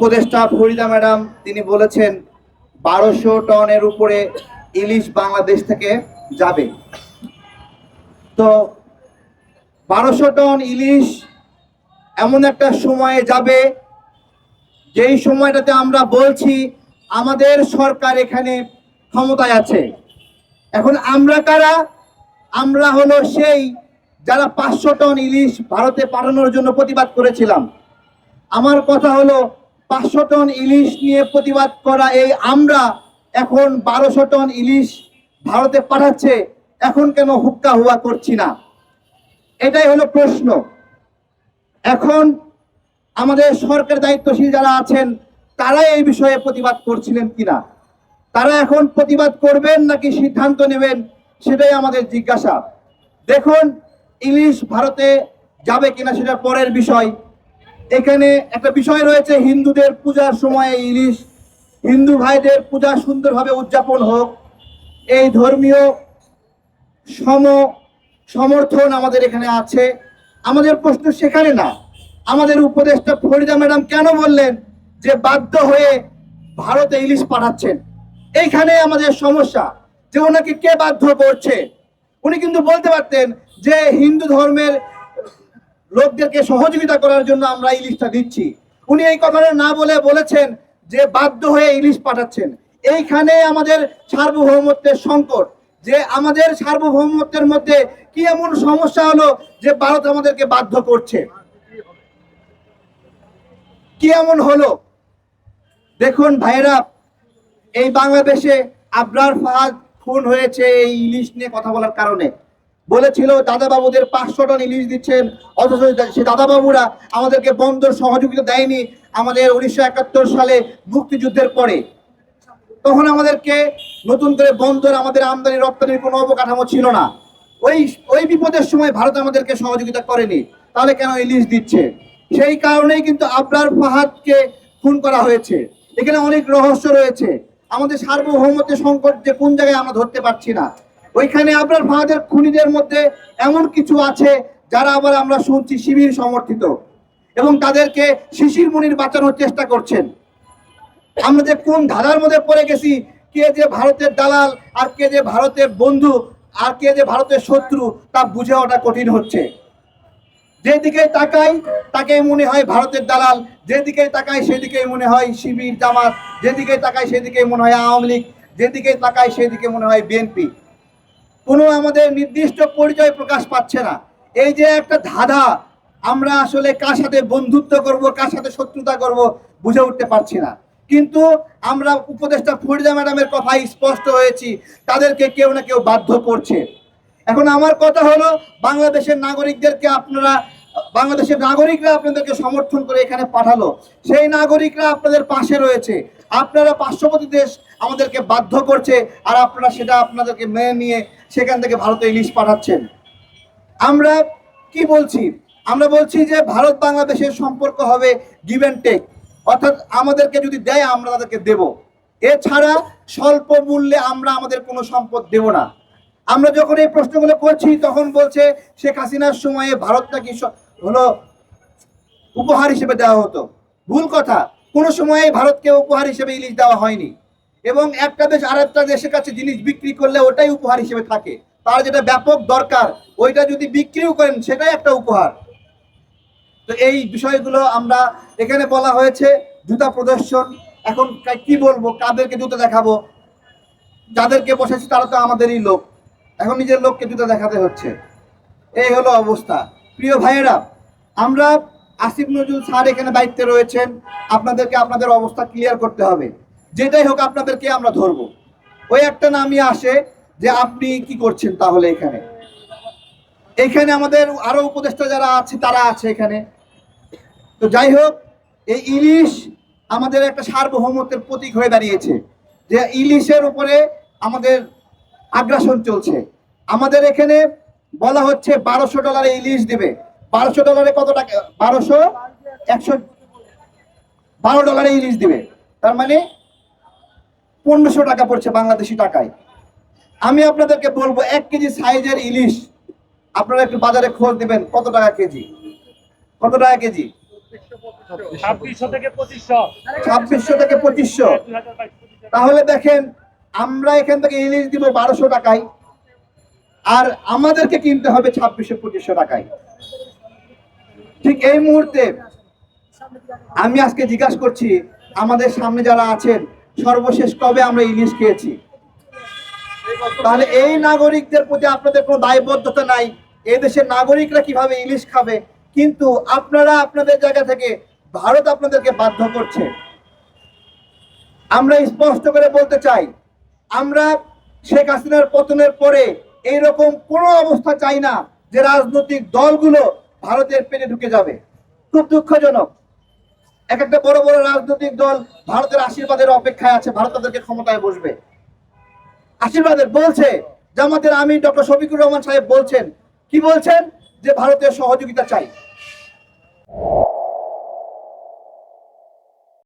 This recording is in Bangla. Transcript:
উপদেষ্টা ফরিদা ম্যাডাম, তিনি বলেছেন, বারোশো টনের উপরে ইলিশ বাংলাদেশ থেকে যাবে। তো বারোশো টন ইলিশ এমন একটা সময়ে যাবে, যেই সময়টাতে আমরা বলছি, আমাদের সরকার এখানে ক্ষমতায় আছে। এখন আমরা কারা? আমরা হলো সেই যারা পাঁচশো টন ইলিশ ভারতে পাঠানোর জন্য প্রতিবাদ করেছিলাম। আমার কথা হলো পাঁচশো টন ইলিশ নিয়ে প্রতিবাদ করা এই আমরা এখন বারোশো টন ইলিশ ভারতে পাঠাচ্ছে, এখন কেন হুক্কা হুয়া করছি না? এটাই হলো প্রশ্ন। এখন আমাদের সরকার দায়িত্বশীল যারা আছেন তারা এই বিষয়ে প্রতিবাদ করছিলেন কিনা? তারা এখন প্রতিবাদ করবেন নাকি সিদ্ধান্ত নেবেন, সেটাই আমাদের জিজ্ঞাসা। দেখুন, ইলিশ ভারতে যাবে কিনা সেটা পরের বিষয়। এখানে একটা বিষয় রয়েছে, হিন্দুদের পূজার সময় ইলিশ, হিন্দু ভাইদের পূজা সুন্দরভাবে উদযাপন হোক। এই ধর্মীয় সম, সমর্থন আমাদের এখানে আছে। আমাদের প্রশ্ন সেখানে না। আমাদের উপদেষ্টা ফরিদা ম্যাডাম কেন বললেন যে বাধ্য হয়ে ভারতে ইলিশ পাঠাচ্ছেন? এইখানে আমাদের সমস্যা যে ওনাকে কে বাধ্য করছে? উনি কিন্তু বলতে পারতেন যে হিন্দু ধর্মের লোকদেরকে সহযোগিতা করার জন্য আমরা ইলিশটা দিচ্ছি। উনি এই কথাটা না বলে বলেছেন যে বাধ্য হয়ে ইলিশ পাঠাচ্ছেন। এইখানে আমাদের সার্বভৌমত্বের সংকট, যে আমাদের সার্বভৌমত্বের মধ্যে কি এমন সমস্যা হলো যে ভারত আমাদেরকে বাধ্য করছে? কি এমন হলো? দেখুন ভাইরা এই বাংলাদেশে আবরার ফাহাদ খুন হয়েছে এই ইলিশ নিয়ে কথা বলার কারণে। বলেছিল, দাদাবাবুদের পাঁচশো টন ইলিশ দিচ্ছেন অথচ সে দাদাবাবুরা আমাদেরকে বন্দর সহযোগিতা দেয়নি আমাদের উনিশশো একাত্তর সালে মুক্তিযুদ্ধের পরে। তখন আমাদেরকে নতুন করে বন্দর, আমাদের আমদানি, রপ্তানির কোনো অবকাঠামো ছিল না। ওই ওই বিপদের সময় ভারত আমাদেরকে সহযোগিতা করেনি। তাহলে কেন ইলিশ দিচ্ছে? সেই কারণেই কিন্তু আবরার ফাহাদকে খুন করা হয়েছে। এখানে অনেক রহস্য রয়েছে। আমাদের সার্বভৌমত্বের সংকট যে কোন জায়গায় আমরা ধরতে পারছি না। ওইখানে আপনার ফাহাদের খুনিদের মধ্যে এমন কিছু আছে যারা আবার আমরা শুনছি শিবির সমর্থিত এবং তাদেরকে শিশির মুনির বাঁচানোর চেষ্টা করছেন। আমরা যে কোন ধাঁধার মধ্যে পড়ে গেছি, কে যে ভারতের দালাল আর কে যে ভারতের বন্ধু আর কে যে ভারতের শত্রু তা বুঝে ওঠা কঠিন হচ্ছে। যেদিকে তাকাই তাকে মনে হয় ভারতের দালাল যেদিকে তাকাই সেদিকে মনে হয় শিবির জামাত যেদিকে তাকাই সেদিকে মনে হয় আওয়ামী লীগ যেদিকে তাকাই সেদিকে মনে হয় বিএনপি। কোনো আমাদের নির্দিষ্ট পরিচয় প্রকাশ পাচ্ছে না। এই যে একটা ধাঁধা, আমরা আসলে কার সাথে বন্ধুত্ব করব, কার সাথে শত্রুতা করব বুঝে উঠতে পারছি না। কিন্তু আমরা উপদেষ্টা ফরিদা ম্যাডামের কথাই স্পষ্ট হয়েছি, তাদেরকে কেউ না কেউ বাধ্য করছে। এখন আমার কথা হলো, বাংলাদেশের নাগরিকদেরকে আপনারা, বাংলাদেশের নাগরিকরা আপনাদেরকে সমর্থন করে এখানে পাঠালো। সেই নাগরিকরা আপনাদের পাশে রয়েছে। আপনারা পার্শ্ববর্তী দেশ আমাদেরকে বাধ্য করছে আর আপনারা সেটা আপনাদেরকে মেনে নিয়ে সেখান থেকে ভারতে ইলিশ পাঠাচ্ছেন। আমরা কি বলছি? আমরা বলছি যে ভারত বাংলাদেশের সম্পর্ক হবে গিভ অ্যান্ড টেক অর্থাৎ আমাদেরকে যদি দেয়, আমরা তাদেরকে দেব। এছাড়া স্বল্প মূল্যে আমরা আমাদের কোনো সম্পদ দেব না। আমরা যখন এই প্রশ্নগুলো করছি, তখন বলছে শেখ হাসিনার সময়ে ভারত নাকি হলো উপহার হিসেবে দেওয়া হতো। ভুল কথা। কোনো সময়ে ভারতকে উপহার হিসেবে ইলিশ দেওয়া হয়নি। এবং একটা দেশ আর একটা দেশের কাছে জিনিস বিক্রি করলে ওটাই উপহার হিসেবে থাকে। তার যেটা ব্যাপক দরকার, ওইটা যদি বিক্রিও করেন, সেটাই একটা উপহার। তো এই বিষয়গুলো আমরা এখানে বলা হয়েছে, জুতা প্রদর্শন। এখন কা- বলব, কাদেরকে জুতো দেখাবো? যাদেরকে বসেছি তারা তো আমাদেরই লোক। এখন নিজের লোককে জুতো দেখাতে হচ্ছে। এই হলো অবস্থা। প্রিয় ভাইয়েরা, আমরা আসিফ নজরুল স্যার এখানে দায়িত্বে রয়েছেন। আপনাদেরকে আপনাদের অবস্থা ক্লিয়ার করতে হবে। যেটাই হোক আপনাদেরকে আমরা ধরবো। ওই একটা নামই আসে যে আপনি কি করছেন তাহলে এখানে? এখানে আমাদের আরও উপদেষ্টা যারা আছে, তারা আছে এখানে। তো যাই হোক, এই ইলিশ আমাদের একটা সার্বভৌমত্বের প্রতীক হয়ে দাঁড়িয়েছে। যে ইলিশের উপরে আমাদের আগ্রাসন চলছে। আমাদের এখানে বলা হচ্ছে বারোশো ডলারে ইলিশ দিবে। বারোশো ডলারে কত টাকা? বারোশো? একশো? বারো ডলারে ইলিশ দিবে। তার মানে পনেরোশো টাকা পড়ছে বাংলাদেশি টাকায়। আমি আপনাদেরকে বলব এক কেজি সাইজের ইলিশ আপনারা একটু বাজারে খোঁজ দিবেন কত টাকা কেজি? কত টাকা কেজি? ছাব্বিশশো থেকে পঁচিশশো। তাহলে দেখেন আমরা এখান থেকে ইলিশ দিব বারোশো টাকায় আর আমাদেরকে কিনতে হবে ছাব্বিশশো পঁচিশশো টাকায়। ঠিক এই মুহূর্তে আমি আজকে জিজ্ঞাসা করছি, আমাদের সামনে যারা আছেন, সর্বশেষ কবে আমরা ইলিশ খেয়েছি? তাহলে এই নাগরিকদের প্রতি আপনাদের কোনো দায়বদ্ধতা নাই। দেশের নাগরিকরা কীভাবে ইলিশ খাবে? কিন্তু আপনারা আপনাদের জায়গা থেকে ভারত আপনাদেরকে বাধ্য করছে। আমরা স্পষ্ট করে বলতে চাই, আমরা শেখ হাসিনার পতনের পরে এইরকম কোনো অবস্থা চাই না যে রাজনৈতিক দলগুলো ভারতের পেটে ঢুকে যাবে। খুব দুঃখজনক। এক একটা বড় বড় রাজনৈতিক দল ভারতের আশীর্বাদের অপেক্ষায় আছে, ভারত তাদেরকে ক্ষমতায় বসবে। আশীর্বাদের বলছে, জামাতের আমি ডক্টর শফিকুর রহমান সাহেব বলছেন, কি বলছেন? যে ভারতের সহযোগিতা চাই।